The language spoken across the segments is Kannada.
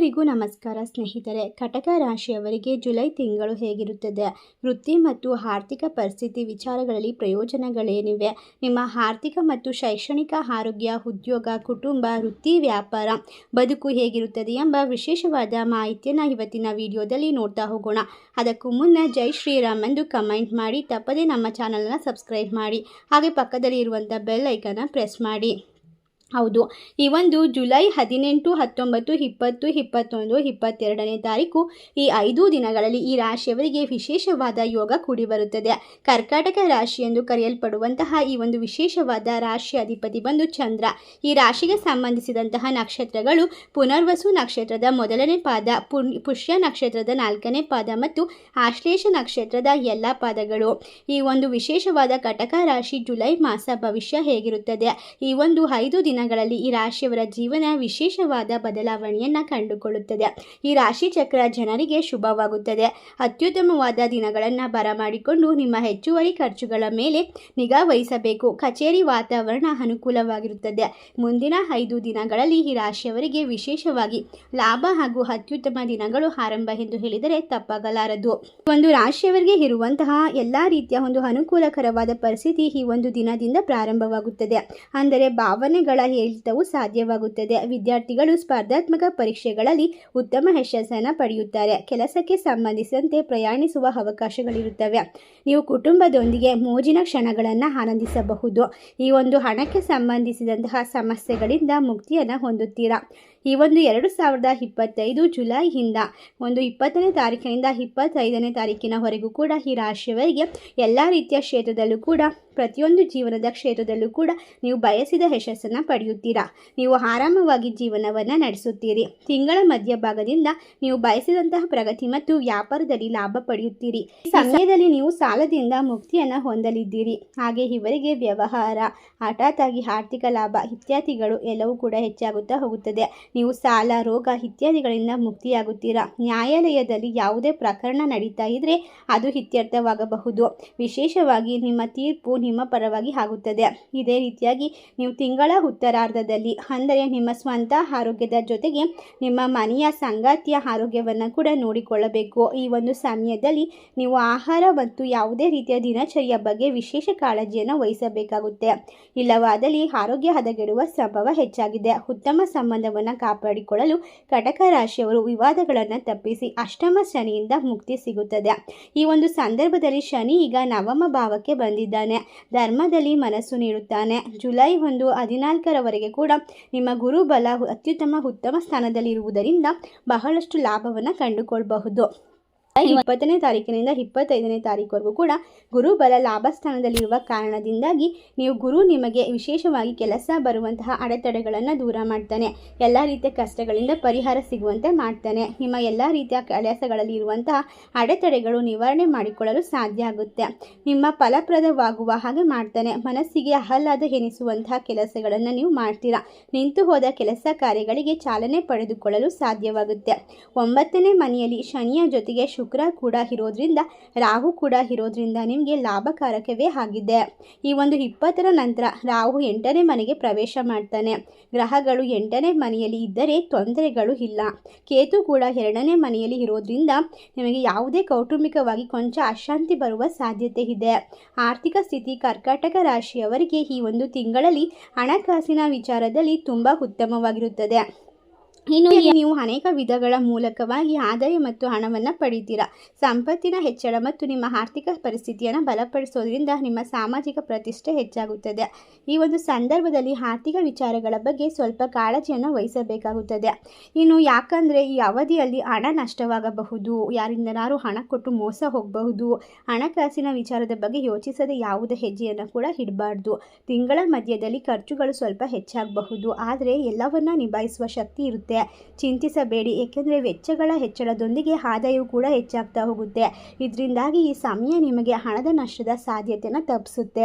ಎಲ್ಲರಿಗೂ ನಮಸ್ಕಾರ ಸ್ನೇಹಿತರೆ. ಕಟಕ ರಾಶಿಯವರಿಗೆ ಜುಲೈ ತಿಂಗಳು ಹೇಗಿರುತ್ತದೆ? ವೃತ್ತಿ ಮತ್ತು ಆರ್ಥಿಕ ಪರಿಸ್ಥಿತಿ ವಿಚಾರಗಳಲ್ಲಿ ಪ್ರಯೋಜನಗಳೇನಿವೆ? ನಿಮ್ಮ ಆರ್ಥಿಕ ಮತ್ತು ಶೈಕ್ಷಣಿಕ ಆರೋಗ್ಯ, ಉದ್ಯೋಗ, ಕುಟುಂಬ, ವೃತ್ತಿ, ವ್ಯಾಪಾರ ಬದುಕು ಹೇಗಿರುತ್ತದೆ ಎಂಬ ವಿಶೇಷವಾದ ಮಾಹಿತಿಯನ್ನು ಇವತ್ತಿನ ವಿಡಿಯೋದಲ್ಲಿ ನೋಡ್ತಾ ಹೋಗೋಣ. ಅದಕ್ಕೂ ಮುನ್ನ ಜೈ ಶ್ರೀರಾಮ್ ಎಂದು ಕಮೆಂಟ್ ಮಾಡಿ, ತಪ್ಪದೇ ನಮ್ಮ ಚಾನಲನ್ನು ಸಬ್ಸ್ಕ್ರೈಬ್ ಮಾಡಿ, ಹಾಗೆ ಪಕ್ಕದಲ್ಲಿ ಇರುವಂಥ ಬೆಲ್ ಐಕನ್ನ ಪ್ರೆಸ್ ಮಾಡಿ. ಹೌದು. ಈ ಒಂದು ಜುಲೈ ಹದಿನೆಂಟು, ಹತ್ತೊಂಬತ್ತು, ಇಪ್ಪತ್ತು, ಇಪ್ಪತ್ತೊಂದು, ಇಪ್ಪತ್ತೆರಡನೇ ತಾರೀಕು ಈ ಐದು ದಿನಗಳಲ್ಲಿ ಈ ರಾಶಿಯವರಿಗೆ ವಿಶೇಷವಾದ ಯೋಗ ಕೂಡಿ ಬರುತ್ತದೆ. ಕರ್ಕಾಟಕ ರಾಶಿ ಎಂದು ಕರೆಯಲ್ಪಡುವಂತಹ ಈ ಒಂದು ವಿಶೇಷವಾದ ರಾಶಿ ಅಧಿಪತಿ ಬಂದು ಚಂದ್ರ. ಈ ರಾಶಿಗೆ ಸಂಬಂಧಿಸಿದಂತಹ ನಕ್ಷತ್ರಗಳು ಪುನರ್ವಸು ನಕ್ಷತ್ರದ ಮೊದಲನೇ ಪಾದ ಪುಷ್ಯ ನಕ್ಷತ್ರದ ನಾಲ್ಕನೇ ಪಾದ ಮತ್ತು ಆಶ್ಲೇಷ ನಕ್ಷತ್ರದ ಎಲ್ಲ ಪಾದಗಳು. ಈ ಒಂದು ವಿಶೇಷವಾದ ಕಟಕ ರಾಶಿ ಜುಲೈ ಮಾಸ ಭವಿಷ್ಯ ಹೇಗಿರುತ್ತದೆ? ಈ ಒಂದು ಐದು ದಿನಗಳಲ್ಲಿ ಈ ರಾಶಿಯವರ ಜೀವನ ವಿಶೇಷವಾದ ಬದಲಾವಣೆಯನ್ನು ಕಂಡುಕೊಳ್ಳುತ್ತದೆ. ಈ ರಾಶಿ ಚಕ್ರ ಜನರಿಗೆ ಶುಭವಾಗುತ್ತದೆ. ಅತ್ಯುತ್ತಮವಾದ ದಿನಗಳನ್ನು ಬರಮಾಡಿಕೊಂಡು ನಿಮ್ಮ ಹೆಚ್ಚುವರಿ ಖರ್ಚುಗಳ ಮೇಲೆ ನಿಗಾ ವಹಿಸಬೇಕು. ಕಚೇರಿ ವಾತಾವರಣ ಅನುಕೂಲವಾಗಿರುತ್ತದೆ. ಮುಂದಿನ ಐದು ದಿನಗಳಲ್ಲಿ ಈ ರಾಶಿಯವರಿಗೆ ವಿಶೇಷವಾಗಿ ಲಾಭ ಹಾಗೂ ಅತ್ಯುತ್ತಮ ದಿನಗಳು ಆರಂಭ ಎಂದು ಹೇಳಿದರೆ ತಪ್ಪಾಗಲಾರದು. ಒಂದು ರಾಶಿಯವರಿಗೆ ಇರುವಂತಹ ಎಲ್ಲ ರೀತಿಯ ಒಂದು ಅನುಕೂಲಕರವಾದ ಪರಿಸ್ಥಿತಿ ಈ ಒಂದು ದಿನದಿಂದ ಪ್ರಾರಂಭವಾಗುತ್ತದೆ. ಅಂದರೆ ಭಾವನೆಗಳ ಏರಿಳಿತವು ಸಾಧ್ಯವಾಗುತ್ತದೆ. ವಿದ್ಯಾರ್ಥಿಗಳು ಸ್ಪರ್ಧಾತ್ಮಕ ಪರೀಕ್ಷೆಗಳಲ್ಲಿ ಉತ್ತಮ ಯಶಸ್ಸನ್ನು ಪಡೆಯುತ್ತಾರೆ. ಕೆಲಸಕ್ಕೆ ಸಂಬಂಧಿಸಿದಂತೆ ಪ್ರಯಾಣಿಸುವ ಅವಕಾಶಗಳಿರುತ್ತವೆ. ನೀವು ಕುಟುಂಬದೊಂದಿಗೆ ಮೋಜಿನ ಕ್ಷಣಗಳನ್ನು ಆನಂದಿಸಬಹುದು. ಈ ಒಂದು ಹಣಕ್ಕೆ ಸಂಬಂಧಿಸಿದಂತಹ ಸಮಸ್ಯೆಗಳಿಂದ ಮುಕ್ತಿಯನ್ನು ಹೊಂದುತ್ತೀರಾ? ಈ ಒಂದು ಎರಡು ಸಾವಿರದ ಇಪ್ಪತ್ತೈದು ಜುಲೈಯಿಂದ ಒಂದು ಇಪ್ಪತ್ತನೇ ತಾರೀಕಿನಿಂದ ಇಪ್ಪತ್ತೈದನೇ ತಾರೀಕಿನವರೆಗೂ ಕೂಡ ಈ ರಾಶಿಯವರಿಗೆ ಎಲ್ಲ ರೀತಿಯ ಕ್ಷೇತ್ರದಲ್ಲೂ ಕೂಡ, ಪ್ರತಿಯೊಂದು ಜೀವನದ ಕ್ಷೇತ್ರದಲ್ಲೂ ಕೂಡ ನೀವು ಬಯಸಿದ ಯಶಸ್ಸನ್ನು ಪಡೆಯುತ್ತೀರಾ ನೀವು ಆರಾಮವಾಗಿ ಜೀವನವನ್ನು ನಡೆಸುತ್ತೀರಿ. ತಿಂಗಳ ಮಧ್ಯಭಾಗದಿಂದ ನೀವು ಬಯಸಿದಂತಹ ಪ್ರಗತಿ ಮತ್ತು ವ್ಯಾಪಾರದಲ್ಲಿ ಲಾಭ ಪಡೆಯುತ್ತೀರಿ. ಸಮಯದಲ್ಲಿ ನೀವು ಸಾಲದಿಂದ ಮುಕ್ತಿಯನ್ನು ಹೊಂದಲಿದ್ದೀರಿ. ಹಾಗೆ ಇವರಿಗೆ ವ್ಯವಹಾರ ಹಠಾತ್ ಆಗಿ ಆರ್ಥಿಕ ಲಾಭ ಇತ್ಯಾದಿಗಳು ಎಲ್ಲವೂ ಕೂಡ ಹೆಚ್ಚಾಗುತ್ತಾ ಹೋಗುತ್ತದೆ. ನೀವು ಸಾಲ, ರೋಗ ಇತ್ಯಾದಿಗಳಿಂದ ಮುಕ್ತಿಯಾಗುತ್ತೀರಾ? ನ್ಯಾಯಾಲಯದಲ್ಲಿ ಯಾವುದೇ ಪ್ರಕರಣ ನಡೀತಾ ಇದ್ರೆ ಅದು ಇತ್ಯರ್ಥವಾಗಬಹುದು. ವಿಶೇಷವಾಗಿ ನಿಮ್ಮ ತೀರ್ಪು ನಿಮ್ಮ ಪರವಾಗಿ ಆಗುತ್ತದೆ. ಇದೇ ರೀತಿಯಾಗಿ ನೀವು ತಿಂಗಳ ಉತ್ತರಾರ್ಧದಲ್ಲಿ ಅಂದರೆ ನಿಮ್ಮ ಸ್ವಂತ ಆರೋಗ್ಯದ ಜೊತೆಗೆ ನಿಮ್ಮ ಮನೆಯ ಸಂಗಾತಿಯ ಆರೋಗ್ಯವನ್ನು ಕೂಡ ನೋಡಿಕೊಳ್ಳಬೇಕು. ಈ ಒಂದು ಸಮಯದಲ್ಲಿ ನೀವು ಆಹಾರ ಮತ್ತು ಯಾವುದೇ ರೀತಿಯ ದಿನಚರಿಯ ಬಗ್ಗೆ ವಿಶೇಷ ಕಾಳಜಿಯನ್ನು ವಹಿಸಬೇಕಾಗುತ್ತೆ. ಇಲ್ಲವಾದಲ್ಲಿ ಆರೋಗ್ಯ ಹದಗೆಡುವ ಸಂಭವ ಹೆಚ್ಚಾಗಿದೆ. ಉತ್ತಮ ಸಂಬಂಧವನ್ನು ಕಾಪಾಡಿಕೊಳ್ಳಲು ಕಟಕ ರಾಶಿಯವರು ವಿವಾದಗಳನ್ನು ತಪ್ಪಿಸಿ ಅಷ್ಟಮ ಶನಿಯಿಂದ ಮುಕ್ತಿ ಸಿಗುತ್ತದೆ. ಈ ಒಂದು ಸಂದರ್ಭದಲ್ಲಿ ಶನಿ ಈಗ ನವಮ ಭಾವಕ್ಕೆ ಬಂದಿದ್ದಾನೆ. ಧರ್ಮದಲ್ಲಿ ಮನಸ್ಸು ನೀಡುತ್ತಾನೆ. ಜುಲೈ ಒಂದು ಹದಿನಾಲ್ಕರವರೆಗೆ ಕೂಡ ನಿಮ್ಮ ಗುರುಬಲ ಅತ್ಯುತ್ತಮ ಉತ್ತಮ ಸ್ಥಾನದಲ್ಲಿರುವುದರಿಂದ ಬಹಳಷ್ಟು ಲಾಭವನ್ನು ಕಂಡುಕೊಳ್ಳಬಹುದು ಇಪ್ಪತ್ತನೇ ತಾರೀಕಿನಿಂದ ಇಪ್ಪತ್ತೈದನೇ ತಾರೀಕುವರೆಗೂ ಕೂಡ ಗುರು ಬಲ ಲಾಭ ಸ್ಥಾನದಲ್ಲಿರುವ ಕಾರಣದಿಂದಾಗಿ ನೀವು ಗುರು ನಿಮಗೆ ವಿಶೇಷವಾಗಿ ಕೆಲಸ ಬರುವಂತಹ ಅಡೆತಡೆಗಳನ್ನು ದೂರ ಮಾಡ್ತಾನೆ. ಎಲ್ಲ ರೀತಿಯ ಕಷ್ಟಗಳಿಂದ ಪರಿಹಾರ ಸಿಗುವಂತೆ ಮಾಡ್ತಾನೆ. ನಿಮ್ಮ ಎಲ್ಲ ರೀತಿಯ ಕೆಲಸಗಳಲ್ಲಿ ಇರುವಂತಹ ಅಡೆತಡೆಗಳು ನಿವಾರಣೆ ಮಾಡಿಕೊಳ್ಳಲು ಸಾಧ್ಯ ಆಗುತ್ತೆ. ನಿಮ್ಮ ಫಲಪ್ರದವಾಗುವ ಹಾಗೆ ಮಾಡ್ತಾನೆ. ಮನಸ್ಸಿಗೆ ಆಹ್ಲಾದ ಎನಿಸುವಂತಹ ಕೆಲಸಗಳನ್ನು ನೀವು ಮಾಡ್ತೀರಾ. ನಿಂತು ಹೋದ ಕೆಲಸ ಕಾರ್ಯಗಳಿಗೆ ಚಾಲನೆ ಪಡೆದುಕೊಳ್ಳಲು ಸಾಧ್ಯವಾಗುತ್ತೆ. ಒಂಬತ್ತನೇ ಮನೆಯಲ್ಲಿ ಶನಿಯ ಜೊತೆಗೆ ಶುಕ್ರ ಕೂಡ ಇರೋದ್ರಿಂದ, ರಾಹು ಕೂಡ ಇರೋದ್ರಿಂದ ನಿಮಗೆ ಲಾಭಕಾರಕವೇ ಆಗಿದೆ. ಈ ಒಂದು ಇಪ್ಪತ್ತರ ನಂತರ ರಾಹು ಎಂಟನೇ ಮನೆಗೆ ಪ್ರವೇಶ ಮಾಡ್ತಾನೆ. ಗ್ರಹಗಳು ಎಂಟನೇ ಮನೆಯಲ್ಲಿ ಇದ್ದರೆ ತೊಂದರೆಗಳು ಇಲ್ಲ. ಕೇತು ಕೂಡ ಎರಡನೇ ಮನೆಯಲ್ಲಿ ಇರೋದ್ರಿಂದ ನಿಮಗೆ ಯಾವುದೇ ಕೌಟುಂಬಿಕವಾಗಿ ಕೊಂಚ ಅಶಾಂತಿ ಬರುವ ಸಾಧ್ಯತೆ ಇದೆ. ಆರ್ಥಿಕ ಸ್ಥಿತಿ ಕರ್ಕಾಟಕ ರಾಶಿಯವರಿಗೆ ಈ ಒಂದು ತಿಂಗಳಲ್ಲಿ ಹಣಕಾಸಿನ ವಿಚಾರದಲ್ಲಿ ತುಂಬ ಉತ್ತಮವಾಗಿರುತ್ತದೆ. ಇನ್ನು ನೀವು ಅನೇಕ ವಿಧಗಳ ಮೂಲಕವಾಗಿ ಆದಾಯ ಮತ್ತು ಹಣವನ್ನು ಪಡಿತೀರಾ? ಸಂಪತ್ತಿನ ಹೆಚ್ಚಳ ಮತ್ತು ನಿಮ್ಮ ಆರ್ಥಿಕ ಪರಿಸ್ಥಿತಿಯನ್ನು ಬಲಪಡಿಸೋದ್ರಿಂದ ನಿಮ್ಮ ಸಾಮಾಜಿಕ ಪ್ರತಿಷ್ಠೆ ಹೆಚ್ಚಾಗುತ್ತದೆ. ಈ ಒಂದು ಸಂದರ್ಭದಲ್ಲಿ ಆರ್ಥಿಕ ವಿಚಾರಗಳ ಬಗ್ಗೆ ಸ್ವಲ್ಪ ಕಾಳಜಿಯನ್ನು ವಹಿಸಬೇಕಾಗುತ್ತದೆ. ಇನ್ನು ಯಾಕಂದರೆ ಈ ಅವಧಿಯಲ್ಲಿ ಹಣ ನಷ್ಟವಾಗಬಹುದು ಯಾರಿಂದನಾರು ಹಣ ಕೊಟ್ಟು ಮೋಸ ಹೋಗಬಹುದು ಹಣಕಾಸಿನ ವಿಚಾರದ ಬಗ್ಗೆ ಯೋಚಿಸದೆ ಯಾವುದೇ ಹೆಜ್ಜೆಯನ್ನು ಕೂಡ ಇಡಬಾರ್ದು. ತಿಂಗಳ ಮಧ್ಯದಲ್ಲಿ ಖರ್ಚುಗಳು ಸ್ವಲ್ಪ ಹೆಚ್ಚಾಗಬಹುದು ಆದರೆ ಎಲ್ಲವನ್ನ ನಿಭಾಯಿಸುವ ಶಕ್ತಿ ಇರುತ್ತೆ. ಚಿಂತಿಸಬೇಡಿ, ಏಕೆಂದರೆ ವೆಚ್ಚಗಳ ಹೆಚ್ಚಳದೊಂದಿಗೆ ಆದಾಯವು ಕೂಡ ಹೆಚ್ಚಾಗ್ತಾ ಹೋಗುತ್ತೆ. ಇದರಿಂದಾಗಿ ಈ ಸಮಯ ನಿಮಗೆ ಹಣದ ನಷ್ಟದ ಸಾಧ್ಯತೆಯನ್ನು ತಪ್ಪಿಸುತ್ತೆ.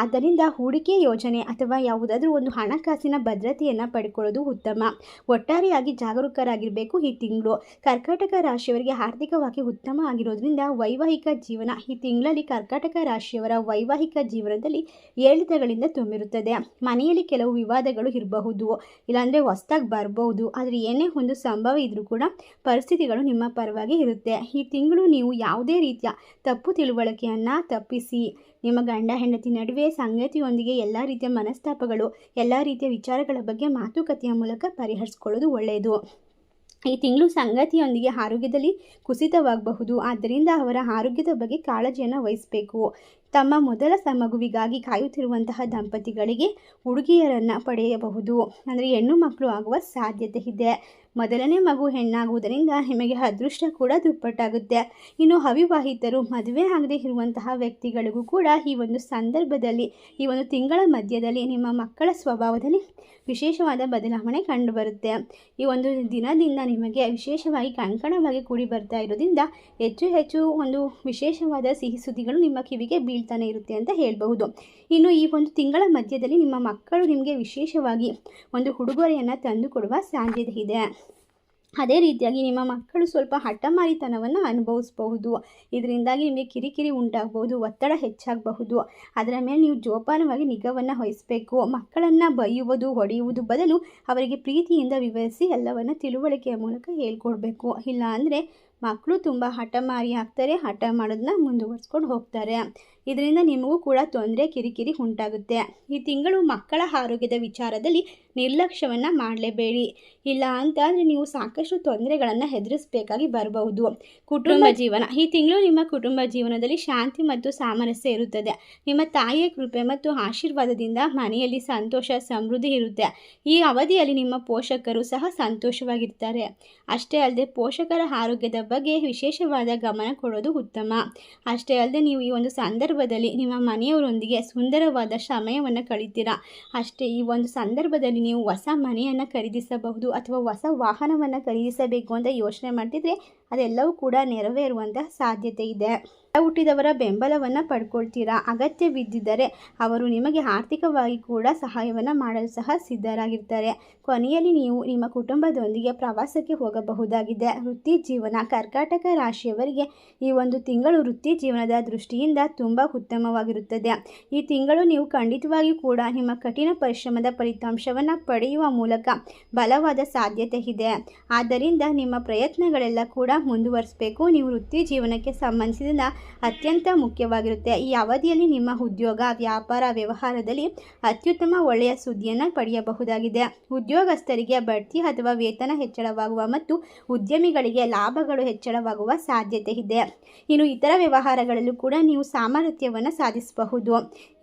ಆದ್ದರಿಂದ ಹೂಡಿಕೆ ಯೋಜನೆ ಅಥವಾ ಯಾವುದಾದ್ರೂ ಒಂದು ಹಣಕಾಸಿನ ಭದ್ರತೆಯನ್ನು ಪಡ್ಕೊಳ್ಳೋದು ಉತ್ತಮ. ಒಟ್ಟಾರೆಯಾಗಿ ಜಾಗರೂಕರಾಗಿರಬೇಕು ಈ ತಿಂಗಳು. ಕರ್ಕಾಟಕ ರಾಶಿಯವರಿಗೆ ಆರ್ಥಿಕವಾಗಿ ಉತ್ತಮ ಆಗಿರೋದ್ರಿಂದ ವೈವಾಹಿಕ ಜೀವನ ಈ ತಿಂಗಳಲ್ಲಿ ಕರ್ಕಾಟಕ ರಾಶಿಯವರ ವೈವಾಹಿಕ ಜೀವನದಲ್ಲಿ ಏಳಿತಗಳಿಂದ ತುಂಬಿರುತ್ತದೆ. ಮನೆಯಲ್ಲಿ ಕೆಲವು ವಿವಾದಗಳು ಇರಬಹುದು, ಇಲ್ಲಾಂದರೆ ಹೊಸ್ದಾಗಿ ಬರಬಹುದು ಆದರೆ ಏನೇ ಒಂದು ಸಂಭವ ಇದ್ದರೂ ಕೂಡ ಪರಿಸ್ಥಿತಿಗಳು ನಿಮ್ಮ ಪರವಾಗಿ ಇರುತ್ತೆ. ಈ ತಿಂಗಳು ನೀವು ಯಾವುದೇ ರೀತಿಯ ತಪ್ಪು ತಿಳುವಳಿಕೆಯನ್ನು ತಪ್ಪಿಸಿ. ನಿಮ್ಮ ಗಂಡ, ಹೆಂಡತಿ ನಡುವೆ ಸಂಗತಿಯೊಂದಿಗೆ ಎಲ್ಲ ರೀತಿಯ ಮನಸ್ತಾಪಗಳು, ಎಲ್ಲ ರೀತಿಯ ವಿಚಾರಗಳ ಬಗ್ಗೆ ಮಾತುಕತೆಯ ಮೂಲಕ ಪರಿಹರಿಸ್ಕೊಳ್ಳೋದು ಒಳ್ಳೆಯದು. ಈ ತಿಂಗಳು ಸಂಗತಿಯೊಂದಿಗೆ ಆರೋಗ್ಯದಲ್ಲಿ ಕುಸಿತವಾಗಬಹುದು. ಆದ್ದರಿಂದ ಅವರ ಆರೋಗ್ಯದ ಬಗ್ಗೆ ಕಾಳಜಿಯನ್ನು ವಹಿಸಬೇಕು. ತಮ್ಮ ಮೊದಲ ಮಗುವಿಗಾಗಿ ಕಾಯುತ್ತಿರುವಂತಹ ದಂಪತಿಗಳಿಗೆ ಹುಡುಗಿಯರನ್ನು ಪಡೆಯಬಹುದು. ಅಂದರೆ ಹೆಣ್ಣು ಮಕ್ಕಳು ಆಗುವ ಸಾಧ್ಯತೆ ಇದೆ. ಮೊದಲನೇ ಮಗು ಹೆಣ್ಣಾಗುವುದರಿಂದ ನಿಮಗೆ ಅದೃಷ್ಟ ಕೂಡ ದುಪ್ಪಟ್ಟಾಗುತ್ತೆ. ಇನ್ನು ಅವಿವಾಹಿತರು ಮದುವೆ ಆಗದೇ ಇರುವಂತಹ ವ್ಯಕ್ತಿಗಳಿಗೂ ಕೂಡ ಈ ಒಂದು ಸಂದರ್ಭದಲ್ಲಿ, ಈ ಒಂದು ತಿಂಗಳ ಮಧ್ಯದಲ್ಲಿ ನಿಮ್ಮ ಮಕ್ಕಳ ಸ್ವಭಾವದಲ್ಲಿ ವಿಶೇಷವಾದ ಬದಲಾವಣೆ ಕಂಡುಬರುತ್ತೆ. ಈ ಒಂದು ದಿನದಿಂದ ನಿಮಗೆ ವಿಶೇಷವಾಗಿ ಕಂಕಣವಾಗಿ ಕೂಡಿ ಬರ್ತಾ ಇರೋದ್ರಿಂದ ಹೆಚ್ಚು ಹೆಚ್ಚು ಒಂದು ವಿಶೇಷವಾದ ಸಿಹಿ ಸುದ್ದಿಗಳು ನಿಮ್ಮ ಕಿವಿಗೆ ಬೀಳ್ತಾನೆ ಇರುತ್ತೆ ಅಂತ ಹೇಳಬಹುದು. ಇನ್ನು ಈ ಒಂದು ತಿಂಗಳ ಮಧ್ಯದಲ್ಲಿ ನಿಮ್ಮ ಮಕ್ಕಳು ನಿಮಗೆ ವಿಶೇಷವಾಗಿ ಒಂದು ಉಡುಗೊರೆಯನ್ನು ತಂದು ಕೊಡುವ ಸಾಧ್ಯತೆ ಇದೆ. ಅದೇ ರೀತಿಯಾಗಿ ನಿಮ್ಮ ಮಕ್ಕಳು ಸ್ವಲ್ಪ ಹಠಮಾರಿತನವನ್ನು ಅನುಭವಿಸಬಹುದು. ಇದರಿಂದಾಗಿ ನಿಮಗೆ ಕಿರಿಕಿರಿ ಉಂಟಾಗಬಹುದು, ಒತ್ತಡ ಹೆಚ್ಚಾಗಬಹುದು. ಅದರ ಮೇಲೆ ನೀವು ಜೋಪಾನವಾಗಿ ನಿಗವನ್ನು ವಹಿಸಬೇಕು. ಮಕ್ಕಳನ್ನು ಬೈಯುವುದು, ಹೊಡೆಯುವುದು ಬದಲು ಅವರಿಗೆ ಪ್ರೀತಿಯಿಂದ ವಿವರಿಸಿ ಎಲ್ಲವನ್ನು ತಿಳುವಳಿಕೆಯ ಮೂಲಕ ಹೇಳ್ಕೊಡ್ಬೇಕು. ಇಲ್ಲ ಅಂದರೆ ಮಕ್ಕಳು ತುಂಬ ಹಠಮಾರಿ ಆಗ್ತಾರೆ, ಹಠ ಮಾಡೋದನ್ನ ಮುಂದುವರ್ಸ್ಕೊಂಡು ಹೋಗ್ತಾರೆ. ಇದರಿಂದ ನಿಮಗೂ ಕೂಡ ತೊಂದರೆ ಕಿರಿಕಿರಿ ಉಂಟಾಗುತ್ತೆ. ಈ ತಿಂಗಳು ಮಕ್ಕಳ ಆರೋಗ್ಯದ ವಿಚಾರದಲ್ಲಿ ನಿರ್ಲಕ್ಷ್ಯವನ್ನು ಮಾಡಲೇಬೇಡಿ. ಇಲ್ಲ ಅಂತ ಅಂದರೆ ನೀವು ಸಾಕಷ್ಟು ತೊಂದರೆಗಳನ್ನು ಎದುರಿಸಬೇಕಾಗಿ ಬರಬಹುದು. ಕುಟುಂಬ ಜೀವನ. ಈ ತಿಂಗಳು ನಿಮ್ಮ ಕುಟುಂಬ ಜೀವನದಲ್ಲಿ ಶಾಂತಿ ಮತ್ತು ಸಾಮರಸ್ಯ ಇರುತ್ತದೆ. ನಿಮ್ಮ ತಾಯಿಯ ಕೃಪೆ ಮತ್ತು ಆಶೀರ್ವಾದದಿಂದ ಮನೆಯಲ್ಲಿ ಸಂತೋಷ ಸಮೃದ್ಧಿ ಇರುತ್ತೆ. ಈ ಅವಧಿಯಲ್ಲಿ ನಿಮ್ಮ ಪೋಷಕರು ಸಹ ಸಂತೋಷವಾಗಿರ್ತಾರೆ. ಅಷ್ಟೇ ಅಲ್ಲದೆ ಪೋಷಕರ ಆರೋಗ್ಯದ ಬಗ್ಗೆ ವಿಶೇಷವಾದ ಗಮನ ಕೊಡೋದು ಉತ್ತಮ. ಅಷ್ಟೇ ಅಲ್ಲದೆ ನೀವು ಈ ಒಂದು ಸಂದರ್ಭದಲ್ಲಿ ನಿಮ್ಮ ಮನೆಯವರೊಂದಿಗೆ ಸುಂದರವಾದ ಸಮಯವನ್ನು ಕಳೀತೀರಾ ಅಷ್ಟೇ ಈ ಒಂದು ಸಂದರ್ಭದಲ್ಲಿ ನೀವು ಹೊಸ ಮನೆಯನ್ನು ಖರೀದಿಸಬಹುದು ಅಥವಾ ಹೊಸ ವಾಹನವನ್ನು ಖರೀದಿಸಬೇಕು ಅಂತ ಯೋಚನೆ ಮಾಡ್ತಿದ್ರೆ ಅದೆಲ್ಲವೂ ಕೂಡ ನೆರವೇರುವಂತಹ ಸಾಧ್ಯತೆ ಇದೆ. ಹುಟ್ಟಿದವರ ಬೆಂಬಲವನ್ನು ಪಡ್ಕೊಳ್ತೀರಾ? ಅಗತ್ಯವಿದ್ದಿದ್ದರೆ ಅವರು ನಿಮಗೆ ಆರ್ಥಿಕವಾಗಿ ಕೂಡ ಸಹಾಯವನ್ನು ಮಾಡಲು ಸಹ ಸಿದ್ಧರಾಗಿರ್ತಾರೆ. ಕೊನೆಯಲ್ಲಿ ನೀವು ನಿಮ್ಮ ಕುಟುಂಬದೊಂದಿಗೆ ಪ್ರವಾಸಕ್ಕೆ ಹೋಗಬಹುದಾಗಿದೆ. ವೃತ್ತಿ ಜೀವನ, ಕರ್ಕಾಟಕ ರಾಶಿಯವರಿಗೆ ಈ ಒಂದು ತಿಂಗಳು ವೃತ್ತಿ ಜೀವನದ ದೃಷ್ಟಿಯಿಂದ ತುಂಬ ಉತ್ತಮವಾಗಿರುತ್ತದೆ. ಈ ತಿಂಗಳು ನೀವು ಖಂಡಿತವಾಗಿಯೂ ಕೂಡ ನಿಮ್ಮ ಕಠಿಣ ಪರಿಶ್ರಮದ ಫಲಿತಾಂಶವನ್ನು ಪಡೆಯುವ ಮೂಲಕ ಬಲವಾದ ಸಾಧ್ಯತೆ ಇದೆ. ಆದ್ದರಿಂದ ನಿಮ್ಮ ಪ್ರಯತ್ನಗಳೆಲ್ಲ ಕೂಡ ಮುಂದುವರಿಸಬೇಕು. ನೀವು ವೃತ್ತಿ ಜೀವನಕ್ಕೆ ಸಂಬಂಧಿಸಿದ ಅತ್ಯಂತ ಮುಖ್ಯವಾಗಿರುತ್ತೆ. ಈ ಅವಧಿಯಲ್ಲಿ ನಿಮ್ಮ ಉದ್ಯೋಗ, ವ್ಯಾಪಾರ, ವ್ಯವಹಾರದಲ್ಲಿ ಅತ್ಯುತ್ತಮ ಒಳ್ಳೆಯ ಸುದ್ದಿಯನ್ನು ಪಡೆಯಬಹುದಾಗಿದೆ. ಉದ್ಯೋಗಸ್ಥರಿಗೆ ಬಡ್ತಿ ಅಥವಾ ವೇತನ ಹೆಚ್ಚಳವಾಗುವ ಮತ್ತು ಉದ್ಯಮಿಗಳಿಗೆ ಲಾಭಗಳು ಹೆಚ್ಚಳವಾಗುವ ಸಾಧ್ಯತೆ ಇದೆ. ಇನ್ನು ಇತರ ವ್ಯವಹಾರಗಳಲ್ಲೂ ಕೂಡ ನೀವು ಸಾಮರ್ಥ್ಯವನ್ನು ಸಾಧಿಸಬಹುದು.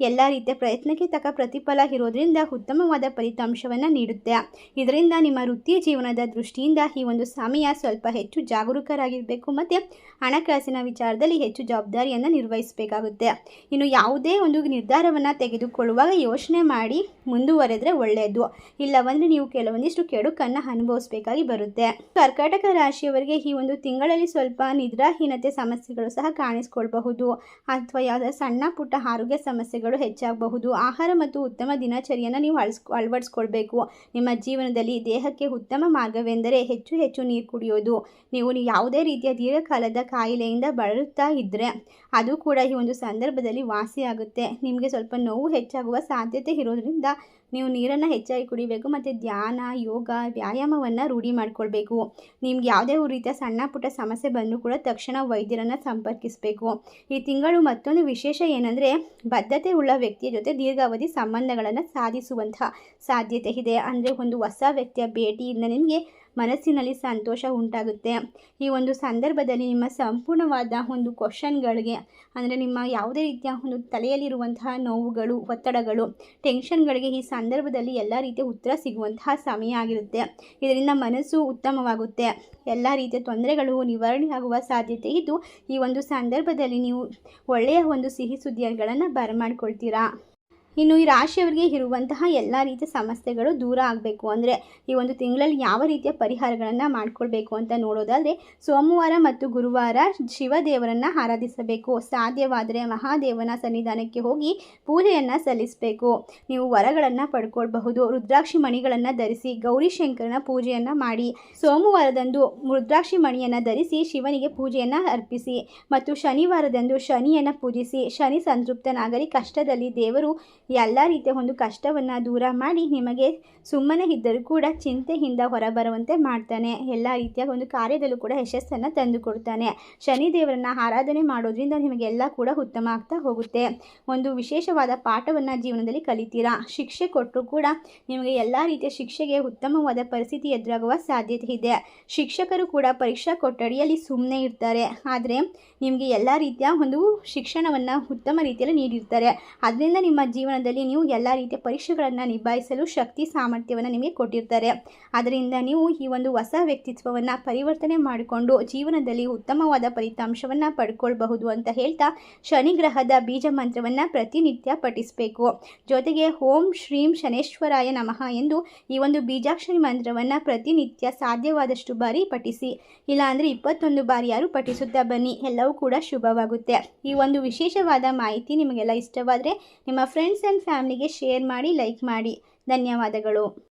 ಎಲ್ಲ ರೀತಿಯ ಪ್ರಯತ್ನಕ್ಕೆ ತಕ್ಕ ಪ್ರತಿಫಲ ಇರೋದ್ರಿಂದ ಉತ್ತಮವಾದ ಫಲಿತಾಂಶವನ್ನು ನೀಡುತ್ತೆ. ಇದರಿಂದ ನಿಮ್ಮ ವೃತ್ತಿ ಜೀವನದ ದೃಷ್ಟಿಯಿಂದ ಈ ಒಂದು ಸಮಯ ಸ್ವಲ್ಪ ಹೆಚ್ಚು ಜಾಗರೂಕರಾಗಿರಬೇಕು ಮತ್ತು ಹಣಕಾಸಿನ ವಿಚಾರದಲ್ಲಿ ಹೆಚ್ಚು ಜವಾಬ್ದಾರಿಯನ್ನು ನಿರ್ವಹಿಸಬೇಕಾಗುತ್ತೆ. ಇನ್ನು ಯಾವುದೇ ಒಂದು ನಿರ್ಧಾರವನ್ನು ತೆಗೆದುಕೊಳ್ಳುವಾಗ ಯೋಚನೆ ಮಾಡಿ ಮುಂದುವರೆದ್ರೆ ಒಳ್ಳೆಯದು ಇಲ್ಲವಂದರೆ ನೀವು ಕೆಲವೊಂದಿಷ್ಟು ಕೆಡುಕನ್ನು ಅನುಭವಿಸಬೇಕಾಗಿ ಬರುತ್ತೆ. ಕರ್ಕಾಟಕ ರಾಶಿಯವರಿಗೆ ಈ ಒಂದು ತಿಂಗಳಲ್ಲಿ ಸ್ವಲ್ಪ ನಿದ್ರಾಹೀನತೆ ಸಮಸ್ಯೆಗಳು ಸಹ ಕಾಣಿಸ್ಕೊಳ್ಬಹುದು. ಅಥವಾ ಯಾವುದೇ ಸಣ್ಣ ಪುಟ್ಟ ಆರೋಗ್ಯ ಸಮಸ್ಯೆಗಳು ಹೆಚ್ಚಾಗಬಹುದು. ಆಹಾರ ಮತ್ತು ಉತ್ತಮ ದಿನಚರಿಯನ್ನು ನೀವು ಅಳಿಸ್, ಅಳವಡಿಸ್ಕೊಳ್ಬೇಕು. ನಿಮ್ಮ ಜೀವನದಲ್ಲಿ ದೇಹಕ್ಕೆ ಉತ್ತಮ ಮಾರ್ಗವೆಂದರೆ ಹೆಚ್ಚು ಹೆಚ್ಚು ನೀರು ಕುಡಿಯೋದು. ನೀವು ನೀವು ಯಾವುದೇ ರೀತಿಯ ದೀರ್ಘಕಾಲದ ಕಾಯಿಲೆಯಿಂದ ಬಳಲುತ್ತಾ ಇದ್ದರೆ ಅದು ಕೂಡ ಈ ಒಂದು ಸಂದರ್ಭದಲ್ಲಿ ವಾಸಿಯಾಗುತ್ತೆ. ನಿಮಗೆ ಸ್ವಲ್ಪ ನೋವು ಹೆಚ್ಚಾಗುವ ಸಾಧ್ಯತೆ ಇರೋದ್ರಿಂದ ನೀವು ನೀರನ್ನು ಹೆಚ್ಚಾಗಿ ಕುಡಿಬೇಕು ಮತ್ತು ಧ್ಯಾನ, ಯೋಗ, ವ್ಯಾಯಾಮವನ್ನು ರೂಢಿ ಮಾಡಿಕೊಳ್ಬೇಕು. ನಿಮ್ಗೆ ಯಾವುದೇ ರೀತಿಯ ಸಣ್ಣ ಪುಟ್ಟ ಸಮಸ್ಯೆ ಬಂದರೂ ಕೂಡ ತಕ್ಷಣ ವೈದ್ಯರನ್ನು ಸಂಪರ್ಕಿಸಬೇಕು. ಈ ತಿಂಗಳು ಮತ್ತೊಂದು ವಿಶೇಷ ಏನಂದರೆ ಬದ್ಧತೆ ಉಳ್ಳ ವ್ಯಕ್ತಿಯ ಜೊತೆ ದೀರ್ಘಾವಧಿ ಸಂಬಂಧಗಳನ್ನು ಸಾಧಿಸುವಂತಹ ಸಾಧ್ಯತೆ ಇದೆ. ಅಂದರೆ ಒಂದು ಹೊಸ ವ್ಯಕ್ತಿಯ ಭೇಟಿಯಿಂದ ನಿಮಗೆ ಮನಸ್ಸಿನಲ್ಲಿ ಸಂತೋಷ ಉಂಟಾಗುತ್ತೆ. ಈ ಒಂದು ಸಂದರ್ಭದಲ್ಲಿ ನಿಮ್ಮ ಸಂಪೂರ್ಣವಾದ ಒಂದು ಕ್ವಶನ್ಗಳಿಗೆ ಅಂದರೆ ನಿಮ್ಮ ಯಾವುದೇ ರೀತಿಯ ಒಂದು ತಲೆಯಲ್ಲಿರುವಂತಹ ನೋವುಗಳು, ಒತ್ತಡಗಳು ಟೆನ್ಷನ್ಗಳಿಗೆ ಈ ಸಂದರ್ಭದಲ್ಲಿ ಎಲ್ಲ ರೀತಿಯ ಉತ್ತರ ಸಿಗುವಂತಹ ಸಮಯ ಆಗಿರುತ್ತೆ. ಇದರಿಂದ ಮನಸ್ಸು ಉತ್ತಮವಾಗುತ್ತೆ. ಎಲ್ಲ ರೀತಿಯ ತೊಂದರೆಗಳು ನಿವಾರಣೆ ಆಗುವ ಸಾಧ್ಯತೆ ಇದ್ದು, ಈ ಒಂದು ಸಂದರ್ಭದಲ್ಲಿ ನೀವು ಒಳ್ಳೆಯ ಒಂದು ಸಿಹಿ ಸುದ್ದಿಗಳನ್ನು ಬರಮಾಡ್ಕೊಳ್ತೀರಾ? ಇನ್ನು ಈ ರಾಶಿಯವರಿಗೆ ಇರುವಂತಹ ಎಲ್ಲ ರೀತಿಯ ಸಮಸ್ಯೆಗಳು ದೂರ ಆಗಬೇಕು. ಅಂದರೆ ಈ ಒಂದು ತಿಂಗಳಲ್ಲಿ ಯಾವ ರೀತಿಯ ಪರಿಹಾರಗಳನ್ನು ಮಾಡ್ಕೊಳ್ಬೇಕು ಅಂತ ನೋಡೋದಾದರೆ ಸೋಮವಾರ ಮತ್ತು ಗುರುವಾರ ಶಿವದೇವರನ್ನು ಆರಾಧಿಸಬೇಕು. ಸಾಧ್ಯವಾದರೆ ಮಹಾದೇವನ ಸನ್ನಿಧಾನಕ್ಕೆ ಹೋಗಿ ಪೂಜೆಯನ್ನು ಸಲ್ಲಿಸಬೇಕು. ನೀವು ವರಗಳನ್ನು ಪಡ್ಕೊಳ್ಬಹುದು. ರುದ್ರಾಕ್ಷಿ ಮಣಿಗಳನ್ನು ಧರಿಸಿ ಗೌರಿಶಂಕರನ ಪೂಜೆಯನ್ನು ಮಾಡಿ. ಸೋಮವಾರದಂದು ರುದ್ರಾಕ್ಷಿ ಮಣಿಯನ್ನು ಧರಿಸಿ ಶಿವನಿಗೆ ಪೂಜೆಯನ್ನು ಅರ್ಪಿಸಿ. ಮತ್ತು ಶನಿವಾರದಂದು ಶನಿಯನ್ನು ಪೂಜಿಸಿ. ಶನಿ ಸಂತೃಪ್ತನಾಗಲಿ ಕಷ್ಟದಲ್ಲಿ ದೇವರು ಎಲ್ಲ ರೀತಿಯ ಒಂದು ಕಷ್ಟವನ್ನು ದೂರ ಮಾಡಿ ನಿಮಗೆ ಸುಮ್ಮನೆ ಇದ್ದರೂ ಕೂಡ ಚಿಂತೆಯಿಂದ ಹೊರಬರುವಂತೆ ಮಾಡ್ತಾನೆ. ಎಲ್ಲ ರೀತಿಯ ಒಂದು ಕಾರ್ಯದಲ್ಲೂ ಕೂಡ ಯಶಸ್ಸನ್ನು ತಂದುಕೊಡ್ತಾನೆ ಶನಿದೇವರನ್ನು ಆರಾಧನೆ ಮಾಡೋದ್ರಿಂದ ನಿಮಗೆಲ್ಲ ಕೂಡ ಉತ್ತಮ ಆಗ್ತಾ ಹೋಗುತ್ತೆ. ಒಂದು ವಿಶೇಷವಾದ ಪಾಠವನ್ನು ಜೀವನದಲ್ಲಿ ಕಲಿತೀರಾ? ಶಿಕ್ಷೆ ಕೊಟ್ಟರು ಕೂಡ ನಿಮಗೆ ಎಲ್ಲ ರೀತಿಯ ಶಿಕ್ಷೆಗೆ ಉತ್ತಮವಾದ ಪರಿಸ್ಥಿತಿ ಎದುರಾಗುವ ಸಾಧ್ಯತೆ ಇದೆ. ಶಿಕ್ಷಕರು ಕೂಡ ಪರೀಕ್ಷಾ ಕೊಠಡಿಯಲ್ಲಿ ಸುಮ್ಮನೆ ಇರ್ತಾರೆ. ಆದರೆ ನಿಮಗೆ ಎಲ್ಲ ರೀತಿಯ ಒಂದು ಶಿಕ್ಷಣವನ್ನು ಉತ್ತಮ ರೀತಿಯಲ್ಲಿ ನೀಡಿರ್ತಾರೆ. ಅದರಿಂದ ನಿಮ್ಮ ಜೀವನದಲ್ಲಿ ನೀವು ಎಲ್ಲ ರೀತಿಯ ಪರೀಕ್ಷೆಗಳನ್ನು ನಿಭಾಯಿಸಲು ಶಕ್ತಿ, ಸಾಮರ್ಥ್ಯವನ್ನು ನಿಮಗೆ ಕೊಟ್ಟಿರ್ತಾರೆ. ಅದರಿಂದ ನೀವು ಈ ಒಂದು ಹೊಸ ವ್ಯಕ್ತಿತ್ವವನ್ನು ಪರಿವರ್ತನೆ ಮಾಡಿಕೊಂಡು ಜೀವನದಲ್ಲಿ ಉತ್ತಮವಾದ ಫಲಿತಾಂಶವನ್ನು ಪಡ್ಕೊಳ್ಬಹುದು ಅಂತ ಹೇಳ್ತಾ ಶನಿ ಗ್ರಹದ ಬೀಜ ಮಂತ್ರವನ್ನು ಪ್ರತಿನಿತ್ಯ ಪಠಿಸಬೇಕು. ಜೊತೆಗೆ ಓಂ ಶ್ರೀಂ ಶನೇಶ್ವರಾಯ ನಮಃ ಎಂದು ಈ ಒಂದು ಬೀಜಾಕ್ಷರಿ ಮಂತ್ರವನ್ನು ಪ್ರತಿನಿತ್ಯ ಸಾಧ್ಯವಾದಷ್ಟು ಬಾರಿ ಪಠಿಸಿ, ಇಲ್ಲಾಂದರೆ ಇಪ್ಪತ್ತೊಂದು ಬಾರಿ ಯಾರು ಪಠಿಸುತ್ತಾ ಬನ್ನಿ. ಎಲ್ಲವೂ ಕೂಡ ಶುಭವಾಗುತ್ತೆ. ಈ ಒಂದು ವಿಶೇಷವಾದ ಮಾಹಿತಿ ನಿಮಗೆಲ್ಲ ಇಷ್ಟವಾದರೆ ನಿಮ್ಮ ಫ್ರೆಂಡ್ಸ್ ಆ್ಯಂಡ್ ಫ್ಯಾಮಿಲಿಗೆ ಶೇರ್ ಮಾಡಿ ಲೈಕ್ ಮಾಡಿ. ಧನ್ಯವಾದಗಳು.